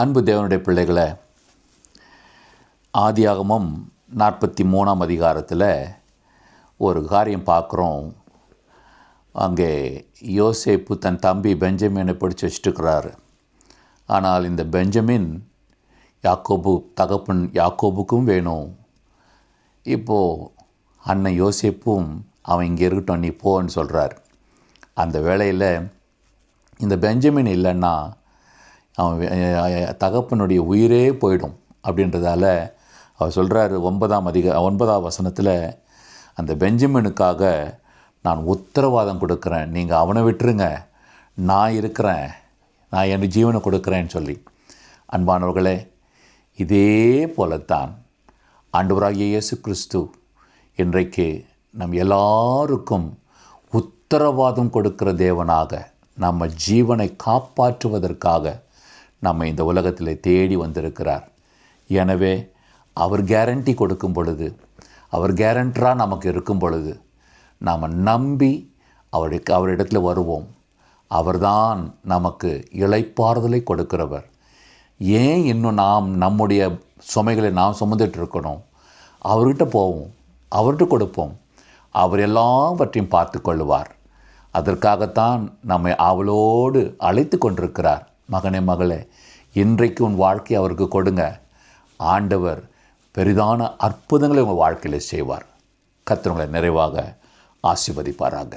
அன்பு தேவனுடைய பிள்ளைகளை ஆதியாகமம் நாற்பத்தி மூணாம் அதிகாரத்தில் ஒரு காரியம் பார்க்குறோம். அங்கே யோசேப்பு தன் தம்பி பெஞ்சமினை பிடிச்சி வச்சுட்டுருக்கிறாரு. ஆனால் இந்த பெஞ்சமின் யாக்கோபு தகப்பன் யாக்கோபுக்கும் வேணும். இப்போது அண்ணன் யோசேப்பும் அவன் இங்கே இருக்கட்டும் நீ போன்னு சொல்கிறார் அந்த வேளையில் இந்த பெஞ்சமின் இல்லைன்னா அவன் தகப்பனுடைய உயிரே போயிடும் அப்படின்றதால அவர் சொல்கிறாரு ஒன்பதாம் அதிக ஒன்பதாம் வசனத்தில் அந்த பெஞ்சமினுக்காக நான் உத்தரவாதம் கொடுக்குறேன். நீங்கள் அவனை விட்டுருங்க. நான் இருக்கிறேன். நான் என் ஜீவனை கொடுக்குறேன்னு சொல்லி. அன்பானவர்களே இதே போலத்தான் ஆண்டவராகிய இயேசு கிறிஸ்து இன்றைக்கு நம் எல்லாருக்கும் உத்தரவாதம் கொடுக்கிற தேவனாக நம்ம ஜீவனை காப்பாற்றுவதற்காக நம்ம இந்த உலகத்தில் தேடி வந்திருக்கிறார். எனவே அவர் கேரண்டி கொடுக்கும் பொழுது அவர் கேரண்டராக நமக்கு இருக்கும் பொழுது நாம் நம்பி அவருக்கு அவரிடத்துல வருவோம். அவர்தான் நமக்கு இழைப்பாறுதலை கொடுக்கிறவர். ஏன் இன்னும் நாம் நம்முடைய சுமைகளை நாம் சுமந்துட்டு இருக்கணும்? அவர்கிட்ட போவோம். அவர்கிட்ட கொடுப்போம். அவர் எல்லாவற்றையும் பார்த்து கொள்ளுவார். அதற்காகத்தான் நம்மை அவளோடு அழைத்து கொண்டிருக்கிறார். மகனே மகளே இன்றைக்கு உன் வாழ்க்கையை அவருக்கு கொடுங்க. ஆண்டவர் பெரிதான அற்புதங்களை உங்கள் வாழ்க்கையில் செய்வார். கத்திரங்களை நிறைவாக ஆசீர்வதிப்பாராங்க